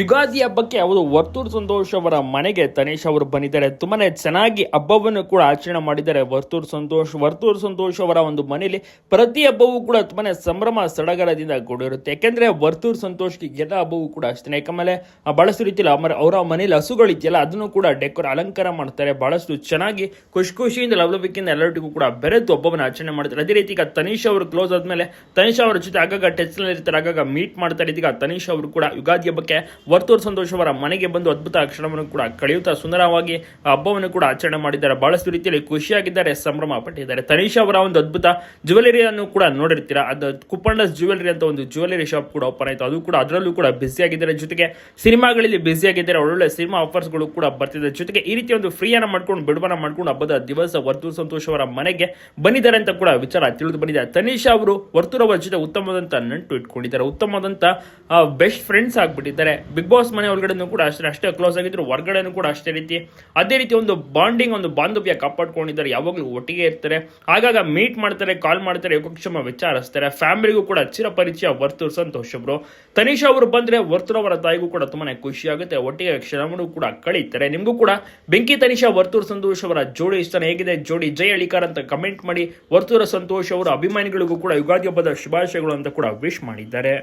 ಯುಗಾದಿ ಹಬ್ಬಕ್ಕೆ ಅವರು ವರ್ತೂರು ಸಂತೋಷ್ ಅವರ ಮನೆಗೆ ತನೇಶ್ ಅವರು ಬಂದಿದ್ದಾರೆ. ತುಂಬಾನೇ ಚೆನ್ನಾಗಿ ಹಬ್ಬವನ್ನು ಕೂಡ ಆಚರಣೆ ಮಾಡಿದ್ದಾರೆ ವರ್ತೂರು ಸಂತೋಷ್. ವರ್ತೂರು ಸಂತೋಷ್ ಅವರ ಒಂದು ಮನೆಯಲ್ಲಿ ಪ್ರತಿ ಹಬ್ಬವೂ ಕೂಡ ತುಂಬಾನೇ ಸಂಭ್ರಮ, ಸಡಗರದಿಂದ ಕೂಡಿರುತ್ತೆ. ಯಾಕೆಂದ್ರೆ ವರ್ತೂರು ಸಂತೋಷ್ಗೆ ಎಲ್ಲ ಹಬ್ಬವೂ ಕೂಡ ಅಷ್ಟೇ. ಯಾಕಂದ್ರೆ ಬಹಳಷ್ಟು ರೀತಿಯಲ್ಲಿ ಅವರ ಮನೆಯಲ್ಲಿ ಹಸುಗಳಿದೆಯಲ್ಲ, ಅದನ್ನು ಕೂಡ ಡೆಕೋರ್, ಅಲಂಕಾರ ಮಾಡ್ತಾರೆ. ಬಹಳಷ್ಟು ಚೆನ್ನಾಗಿ ಖುಷಿ ಖುಷಿಯಿಂದ, ಲವಲವಿಕೆಯಿಂದ ಎಲ್ಲರಿಗೂ ಕೂಡ ಬೆರೆತು ಹಬ್ಬವನ್ನು ಆಚರಣೆ ಮಾಡ್ತಾರೆ. ಅದೇ ರೀತಿ ಈಗ ತನೀಶ್ ಅವರು ಕ್ಲೋಸ್ ಆದ್ಮೇಲೆ ತನೀಶ್ ಅವರ ಜೊತೆ ಆಗಾಗ ಟೆಚ್ನಲ್ಲಿ ಇರ್ತಾರೆ. ಆಗಾಗ ಮೀಟ್ ಮಾಡ್ತಾರೆ. ಇದೀಗ ತನೀಶ್ ಅವರು ಕೂಡ ಯುಗಾದಿ ಹಬ್ಬಕ್ಕೆ ವರ್ತೂರ್ ಸಂತೋಷ್ ಅವರ ಮನೆಗೆ ಬಂದು ಅದ್ಭುತ ಕ್ಷಣವನ್ನು ಕೂಡ ಕಳೆಯುತ್ತಾ ಸುಂದರವಾಗಿ ಹಬ್ಬವನ್ನು ಕೂಡ ಆಚರಣೆ ಮಾಡಿದ್ದಾರೆ. ಬಹಳಷ್ಟು ರೀತಿಯಲ್ಲಿ ಖುಷಿಯಾಗಿದ್ದಾರೆ ಸಂಭ್ರಮ ಪಟ್ಟಿದ್ದಾರೆ. ತನೀಶ್ ಅವರ ಒಂದು ಅದ್ಭುತ ಜ್ಯುವೆಲರಿಯನ್ನು ಕೂಡ ನೋಡಿರ್ತೀರಾ? ಅದು ಕುಪ್ಪಂಡಸ್ ಜ್ಯುವೆಲರಿ ಅಂತ ಒಂದು ಜ್ಯುವೆಲರಿ ಶಾಪ್ ಕೂಡ ಓಪನ್ ಆಯಿತು. ಅದು ಕೂಡ ಅದರಲ್ಲೂ ಕೂಡ ಬ್ಯುಸಿಯಾಗಿದ್ದಾರೆ. ಜೊತೆಗೆ ಸಿನಿಮಾಗಳಲ್ಲಿ ಬ್ಯುಸಿಯಾಗಿದ್ದಾರೆ. ಒಳ್ಳೊಳ್ಳೆ ಸಿನಿಮಾ ಆಫರ್ಸ್ಗಳು ಕೂಡ ಬರ್ತಿದೆ. ಜೊತೆಗೆ ಈ ರೀತಿ ಒಂದು ಫ್ರೀಯನ್ನು ಮಾಡ್ಕೊಂಡು ಬಿಡುವನ ಮಾಡ್ಕೊಂಡು ಹಬ್ಬದ ದಿವಸ ವರ್ತೂರು ಸಂತೋಷ್ ಅವರ ಮನೆಗೆ ಬಂದಿದ್ದಾರೆ ಅಂತ ಕೂಡ ವಿಚಾರ ತಿಳಿದು ಬಂದಿದೆ. ತನೀಶ್ ಅವರು ವರ್ತೂರ್ ಅವರ ಜೊತೆ ಉತ್ತಮದಂತ ನಂಟು ಇಟ್ಕೊಂಡಿದ್ದಾರೆ. ಉತ್ತಮವಾದಂಥ ಬೆಸ್ಟ್ ಫ್ರೆಂಡ್ಸ್ ಆಗ್ಬಿಟ್ಟಿದ್ದಾರೆ. ಬಿಗ್ ಬಾಸ್ ಮನೆ ಒಳಗಡೆನೂ ಕೂಡ ಅಷ್ಟೇ ಅಷ್ಟೇ ಕ್ಲೋಸ್ ಆಗಿದ್ರು, ಹೊರಗಡೆನೂ ಕೂಡ ಅಷ್ಟೇ ರೀತಿ. ಅದೇ ರೀತಿ ಒಂದು ಬಾಂಡಿಂಗ್ ಒಂದು ಬಾಂಧವ್ಯ ಕಾಪಾಡ್ಕೊಂಡಿದ್ದಾರೆ, ಯಾವಾಗಲೂ ಒಟ್ಟಿಗೆ ಇರ್ತಾರೆ. ಆಗಾಗ ಮೀಟ್ ಮಾಡ್ತಾರೆ ಕಾಲ್ ಮಾಡ್ತಾರೆ, ಯೋಗಕ್ಷೇಮ ವಿಚಾರಿಸ್ತಾರೆ. ಫ್ಯಾಮಿಲಿಗೂ ಕೂಡ ಚಿರಪರಿಚಯ ವರ್ತೂರ್ ಸಂತೋಷ್ ಅವರು ತನಿಷಾ ಅವರು ಬಂದ್ರೆ ವರ್ತೂರ್ ಅವರ ತಾಯಿಗೂ ಕೂಡ ತುಂಬಾನೇ ಖುಷಿ ಆಗುತ್ತೆ. ಒಟ್ಟಿಗೆ ಕ್ಷಣವನ್ನು ಕೂಡ ಕಳೀತಾರೆ. ನಿಮಗೂ ಕೂಡ ಬೆಂಕಿ ತನಿಷಾ, ವರ್ತೂರ್ ಸಂತೋಷ್ ಅವರ ಜೋಡಿ ಇಷ್ಟನ ಹೇಗಿದೆ. ಜೋಡಿ ಜೈ ಅಳಿಕಾರ್ ಅಂತ ಕಮೆಂಟ್ ಮಾಡಿ ವರ್ತೂರ ಸಂತೋಷ್ ಅವರ ಅಭಿಮಾನಿಗಳಿಗೂ ಕೂಡ ಯುಗಾದಿ ಹಬ್ಬದ ಶುಭಾಶಯಗಳು ಅಂತ ಕೂಡ ವಿಶ್ ಮಾಡಿದ್ದಾರೆ.